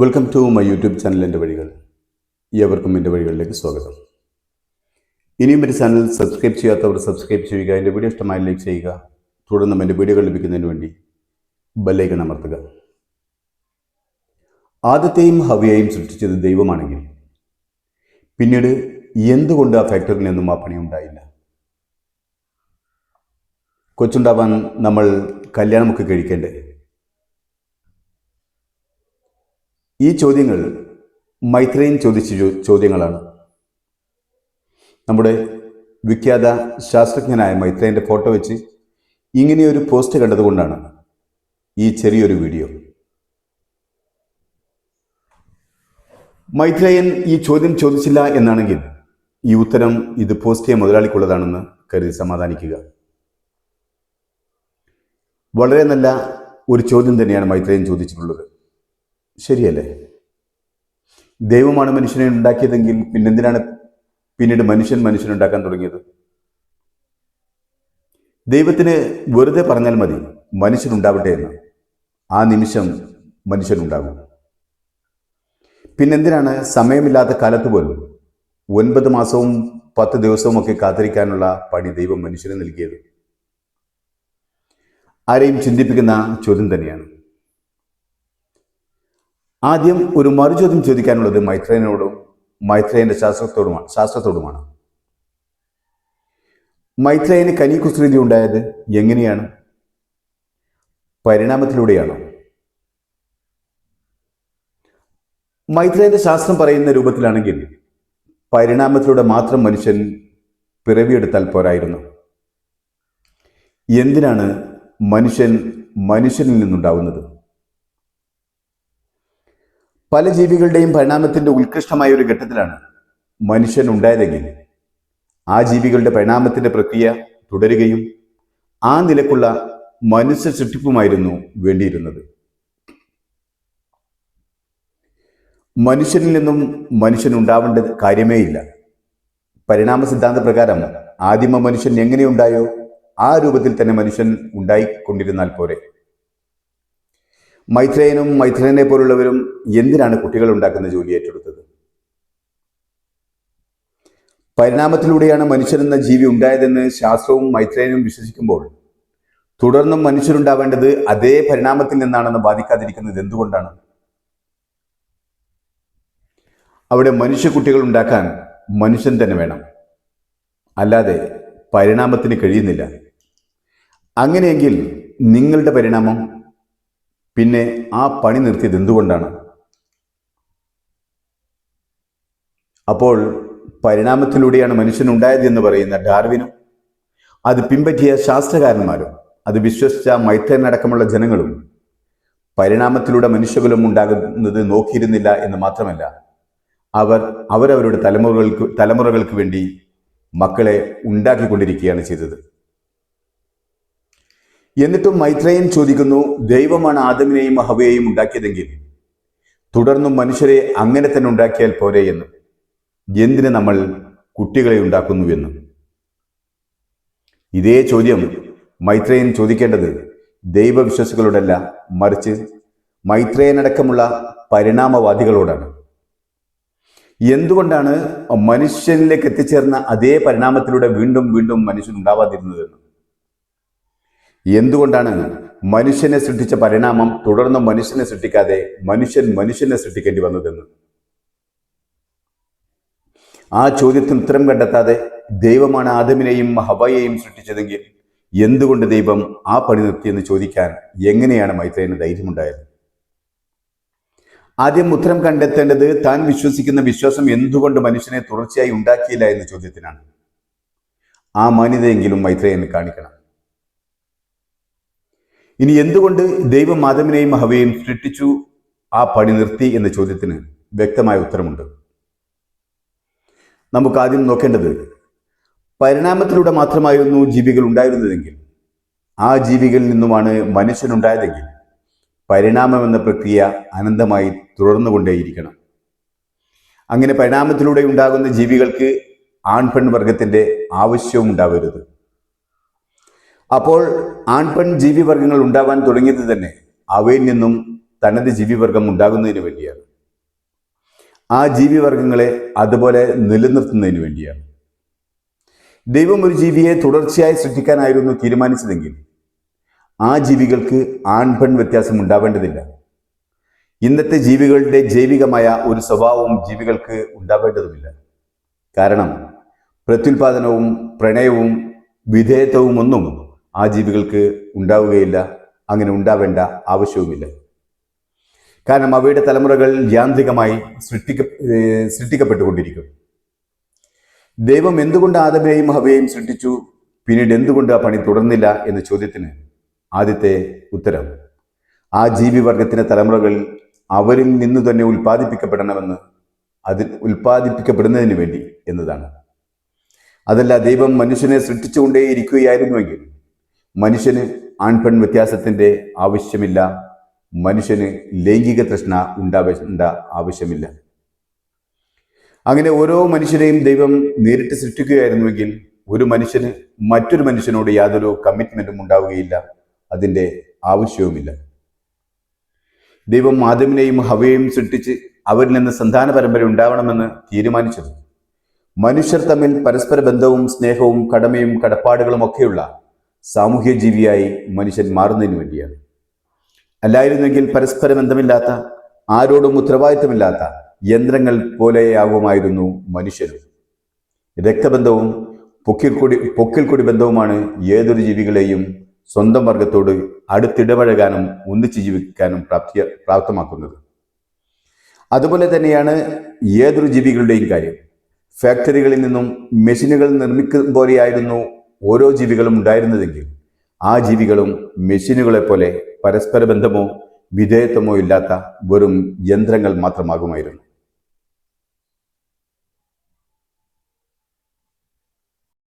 Welcome to my YouTube channel എന്റെ വഴികൾ. ഏവർക്കും എന്റെ വഴികളിലേക്ക് സ്വാഗതം. ഇനിയും എന്റെ ചാനൽ സബ്സ്ക്രൈബ് ചെയ്യാത്തവർ സബ്സ്ക്രൈബ് ചെയ്യുക എന്റെ വീഡിയോ ഇഷ്ടമായി ലൈക്ക് ചെയ്യുക. തുടർന്നും എന്റെ വീഡിയോകൾ ലഭിക്കുന്നതിന് വേണ്ടി ബെല്ലൈക്കൺ അമർത്തുക. ആദ്യത്തെയും ഹവയെയും സൃഷ്ടിച്ചത് ദൈവമാണെങ്കിൽ. പിന്നീട് എന്തുകൊണ്ട് ആ ഫാക്ടറിയിൽ നിന്നും ആ പണി ഉണ്ടായില്ല? കൊച്ചുണ്ടാവാൻ നമ്മൾ കല്യാണമൊക്കെ കഴിക്കേണ്ടേ? ഈ ചോദ്യങ്ങൾ മൈത്രേയൻ ചോദിച്ച ചോദ്യങ്ങളാണ്. നമ്മുടെ വിഖ്യാത ശാസ്ത്രജ്ഞനായ മൈത്രേയന്റെ ഫോട്ടോ വെച്ച് ഇങ്ങനെയൊരു പോസ്റ്റ് കണ്ടതുകൊണ്ടാണ് ഈ ചെറിയൊരു വീഡിയോ. മൈത്രേയൻ ഈ ചോദ്യം ചോദിച്ചില്ല എന്നാണെങ്കിൽ ഈ ഉത്തരം ഇത് പോസ്റ്റ് ചെയ്യാൻ മുതലാളിക്കുള്ളതാണെന്ന് കരുതി സമാധാനിക്കുക. വളരെ നല്ല ഒരു ചോദ്യം തന്നെയാണ് മൈത്രേയൻ ചോദിച്ചിട്ടുള്ളത്. ശരിയല്ലേ? ദൈവമാണ് മനുഷ്യനെ ഉണ്ടാക്കിയതെങ്കിൽ പിന്നെന്തിനാണ് പിന്നീട് മനുഷ്യൻ മനുഷ്യനെ ഉണ്ടാക്കാൻ തുടങ്ങിയത്? ദൈവത്തിന് വെറുതെ പറഞ്ഞാൽ മതി മനുഷ്യനുണ്ടാവട്ടെ എന്ന്. ആ നിമിഷം മനുഷ്യനുണ്ടാകും പിന്നെന്തിനാണ് സമയമില്ലാത്ത കാലത്ത് പോലും ഒൻപത് മാസവും പത്ത് ദിവസവും ഒക്കെ കാത്തിരിക്കാനുള്ള പണി ദൈവം മനുഷ്യന് നൽകിയത്? ആരെയും ചിന്തിപ്പിക്കുന്ന ചോദ്യം തന്നെയാണ്. ആദ്യം ഒരു മറുചോദ്യം ചോദിക്കാനുള്ളത് മൈത്രേനോടും മൈത്രേയന്റെ ശാസ്ത്രത്തോടുമാണ് ശാസ്ത്രത്തോടുമാണ്. മൈത്രേയന് കനി കുസൃതി ഉണ്ടായത് എങ്ങനെയാണ്? പരിണാമത്തിലൂടെയാണോ? മൈത്രേയന്റെ ശാസ്ത്രം പറയുന്ന രൂപത്തിലാണെങ്കിൽ പരിണാമത്തിലൂടെ മാത്രം മനുഷ്യൻ പിറവിയെടുത്താൽ പോരായിരുന്നു. എന്തിനാണ് മനുഷ്യൻ മനുഷ്യനിൽ നിന്നുണ്ടാവുന്നത്? പല ജീവികളുടെയും പരിണാമത്തിന്റെ ഉത്കൃഷ്ടമായ ഒരു ഘട്ടത്തിലാണ് മനുഷ്യൻ ഉണ്ടായതെങ്കിൽ ആ ജീവികളുടെ പരിണാമത്തിന്റെ പ്രക്രിയ തുടരുകയും ആ നിലക്കുള്ള മനുഷ്യ സൃഷ്ടിപ്പുമായിരുന്നു വേണ്ടിയിരുന്നത്. മനുഷ്യനിൽ നിന്നും മനുഷ്യൻ ഉണ്ടാവേണ്ട കാര്യമേ ഇല്ല. പരിണാമ സിദ്ധാന്ത പ്രകാരം ആദിമ മനുഷ്യൻ എങ്ങനെയുണ്ടായോ ആ രൂപത്തിൽ തന്നെ മനുഷ്യൻ ഉണ്ടായിക്കൊണ്ടിരുന്നാൽ പോരെ. മൈത്രേയനും മൈത്രേയനെ പോലുള്ളവരും എന്തിനാണ് കുട്ടികൾ ഉണ്ടാക്കുന്ന ജോലി ഏറ്റെടുത്തത്? പരിണാമത്തിലൂടെയാണ് മനുഷ്യൻ എന്ന ജീവി ഉണ്ടായതെന്ന് ശാസ്ത്രവും മൈത്രേയനും വിശ്വസിക്കുമ്പോൾ തുടർന്നും മനുഷ്യരുണ്ടാവേണ്ടത് അതേ പരിണാമത്തിൽ നിന്നാണെന്ന് ബാധിക്കാതിരിക്കുന്നത് എന്തുകൊണ്ടാണ്? അവിടെ മനുഷ്യ കുട്ടികൾ ഉണ്ടാക്കാൻ മനുഷ്യൻ തന്നെ വേണം. അല്ലാതെ പരിണാമത്തിന് കഴിയുന്നില്ല. അങ്ങനെയെങ്കിൽ നിങ്ങളുടെ പരിണാമം പിന്നെ ആ പണി നിർത്തിയത് എന്തുകൊണ്ടാണ്? അപ്പോൾ പരിണാമത്തിലൂടെയാണ് മനുഷ്യൻ ഉണ്ടായത് എന്ന് പറയുന്ന ഡാർവിനും അത് പിൻപറ്റിയ ശാസ്ത്രകാരന്മാരും അത് വിശ്വസിച്ച മൈത്രനടക്കമുള്ള ജനങ്ങളും പരിണാമത്തിലൂടെ മനുഷ്യകുലം ഉണ്ടാകുന്നത് നോക്കിയിരുന്നില്ല എന്ന് മാത്രമല്ല അവർ അവരവരുടെ തലമുറകൾക്ക് തലമുറകൾക്ക് വേണ്ടി മക്കളെ ഉണ്ടാക്കിക്കൊണ്ടിരിക്കുകയാണ് ചെയ്തത്. എന്നിട്ടും മൈത്രേയൻ ചോദിക്കുന്നു ദൈവമാണ് ആദമിനെയും ഹവയെയും ഉണ്ടാക്കിയതെങ്കിൽ? തുടർന്നും മനുഷ്യരെ അങ്ങനെ തന്നെ ഉണ്ടാക്കിയാൽ പോരെ എന്ന്. എന്തിന് നമ്മൾ കുട്ടികളെ ഉണ്ടാക്കുന്നു എന്ന്? ഇതേ ചോദ്യം മൈത്രേയൻ ചോദിക്കേണ്ടത് ദൈവവിശ്വാസികളോടല്ല മറിച്ച് മൈത്രേയനടക്കമുള്ള പരിണാമവാദികളോടാണ്. എന്തുകൊണ്ടാണ് മനുഷ്യനിലേക്ക് എത്തിച്ചേർന്ന അതേ പരിണാമത്തിലൂടെ വീണ്ടും വീണ്ടും മനുഷ്യൻ ഉണ്ടാവാതിരുന്നതെന്ന് എന്തുകൊണ്ടാണ് മനുഷ്യനെ സൃഷ്ടിച്ച പരിണാമം തുടർന്ന് മനുഷ്യനെ സൃഷ്ടിക്കാതെ മനുഷ്യൻ മനുഷ്യനെ സൃഷ്ടിക്കേണ്ടി വന്നതെന്ന്? ആ ചോദ്യത്തിന് ഉത്തരം കണ്ടെത്താതെ ദൈവമാണ് ആദമിനെയും ഹവയെയും സൃഷ്ടിച്ചതെങ്കിൽ എന്തുകൊണ്ട് ദൈവം ആ പണി നിർത്തിയെന്ന് ചോദിക്കാൻ എങ്ങനെയാണ് മൈത്രേന് ധൈര്യമുണ്ടായത്? ആദ്യം ഉത്തരം കണ്ടെത്തേണ്ടത് താൻ വിശ്വസിക്കുന്ന വിശ്വാസം എന്തുകൊണ്ട് മനുഷ്യനെ തുടർച്ചയായി ഉണ്ടാക്കിയില്ല എന്ന ചോദ്യത്തിനാണ്. ആ മാന്യതയെങ്കിലും മൈത്രേയന് കാണിക്കണം. ഇനി എന്തുകൊണ്ട് ദൈവം ആദമിനെയും ഹവയെയും സൃഷ്ടിച്ചു? ആ പണി നിർത്തി എന്ന ചോദ്യത്തിന് വ്യക്തമായ ഉത്തരമുണ്ട്. നമുക്ക് ആദ്യം നോക്കേണ്ടത് പരിണാമത്തിലൂടെ മാത്രമായിരുന്നു ജീവികൾ ഉണ്ടായിരുന്നതെങ്കിൽ ആ ജീവികളിൽ നിന്നുമാണ് മനുഷ്യനുണ്ടായതെങ്കിൽ പരിണാമം എന്ന പ്രക്രിയ അനന്തമായി തുടർന്നുകൊണ്ടേയിരിക്കണം. അങ്ങനെ പരിണാമത്തിലൂടെ ഉണ്ടാകുന്ന ജീവികൾക്ക് ആൺപെൺ വർഗത്തിന്റെ ആവശ്യവും ഉണ്ടാവരുത്. അപ്പോൾ ആൺപെൺ ജീവിവർഗങ്ങൾ ഉണ്ടാവാൻ തുടങ്ങിയത് തന്നെ അവയിൽ നിന്നും തനത് ജീവിവർഗം ഉണ്ടാകുന്നതിന് വേണ്ടിയാണ്. ആ ജീവിവർഗങ്ങളെ അതുപോലെ നിലനിർത്തുന്നതിന് വേണ്ടിയാണ്. ദൈവം ഒരു ജീവിയെ തുടർച്ചയായി സൃഷ്ടിക്കാനായിരുന്നു തീരുമാനിച്ചതെങ്കിൽ ആ ജീവികൾക്ക് ആൺപെൺ വ്യത്യാസം ഉണ്ടാവേണ്ടതില്ല. ഇന്നത്തെ ജീവികളുടെ ജൈവികമായ ഒരു സ്വഭാവവും ജീവികൾക്ക് ഉണ്ടാവേണ്ടതുമില്ല. കാരണം പ്രത്യുൽപാദനവും പ്രണയവും വിധേയത്വവും ഒന്നും ആ ജീവികൾക്ക് ഉണ്ടാവുകയില്ല അങ്ങനെ ഉണ്ടാവേണ്ട ആവശ്യവുമില്ല. കാരണം അവയുടെ തലമുറകൾ യാന്ത്രികമായി സൃഷ്ടിക്ക സൃഷ്ടിക്കപ്പെട്ടുകൊണ്ടിരിക്കും. ദൈവം എന്തുകൊണ്ട് ആദമയെയും ഹവയെയും സൃഷ്ടിച്ചു? പിന്നീട് എന്തുകൊണ്ട് ആ പണി തുടർന്നില്ല എന്ന ചോദ്യത്തിന് ആദ്യത്തെ ഉത്തരം ആ ജീവിവർഗത്തിന്റെ തലമുറകൾ അവരിൽ നിന്ന് തന്നെ ഉൽപ്പാദിപ്പിക്കപ്പെടണമെന്ന് അതിൽ ഉൽപ്പാദിപ്പിക്കപ്പെടുന്നതിന് വേണ്ടി എന്നതാണ്. അതല്ല ദൈവം മനുഷ്യനെ സൃഷ്ടിച്ചുകൊണ്ടേയിരിക്കുകയായിരുന്നുവെങ്കിൽ മനുഷ്യന് ആൺപെൺ വ്യത്യാസത്തിന്റെ ആവശ്യമില്ല. മനുഷ്യന് ലൈംഗിക തൃഷ്ണ ഉണ്ടാവേണ്ട ആവശ്യമില്ല. അങ്ങനെ ഓരോ മനുഷ്യരെയും ദൈവം നേരിട്ട് സൃഷ്ടിക്കുകയായിരുന്നുവെങ്കിൽ ഒരു മനുഷ്യന് മറ്റൊരു മനുഷ്യനോട് യാതൊരു കമ്മിറ്റ്മെന്റും ഉണ്ടാവുകയില്ല. അതിന്റെ ആവശ്യവുമില്ല. ദൈവം ആദമിനെയും ഹവയെയും സൃഷ്ടിച്ച് അവരിൽ നിന്ന് സന്താന പരമ്പര ഉണ്ടാവണമെന്ന് തീരുമാനിച്ചത്. മനുഷ്യർ തമ്മിൽ പരസ്പര ബന്ധവും സ്നേഹവും കടമയും കടപ്പാടുകളും ഒക്കെയുള്ള സാമൂഹ്യ ജീവിയായി മനുഷ്യൻ മാറുന്നതിന് വേണ്ടിയാണ്. അല്ലായിരുന്നെങ്കിൽ പരസ്പര ബന്ധമില്ലാത്ത ആരോടും ഉത്തരവാദിത്തമില്ലാത്ത യന്ത്രങ്ങൾ പോലെയാകുമായിരുന്നു മനുഷ്യരും. രക്തബന്ധവും പൊക്കിൽക്കൊടി പൊക്കിൽക്കൊടി ബന്ധവുമാണ് ഏതൊരു ജീവികളെയും സ്വന്തം വർഗത്തോട് അടുത്തിടപഴകാനും ഒന്നിച്ച് ജീവിക്കാനും പ്രാപ്തി പ്രാപ്തമാക്കുന്നത്. അതുപോലെ തന്നെയാണ് ഏതൊരു ജീവികളുടെയും കാര്യം. ഫാക്ടറികളിൽ നിന്നും മെഷീനുകൾ നിർമ്മിക്കും പോലെയായിരുന്നു ഓരോ ജീവികളും ഉണ്ടായിരുന്നതെങ്കിൽ ആ ജീവികളും മെഷീനുകളെ പോലെ പരസ്പര ബന്ധമോ വിധേയത്വമോ ഇല്ലാത്ത വെറും യന്ത്രങ്ങൾ മാത്രമാകുമായിരുന്നു.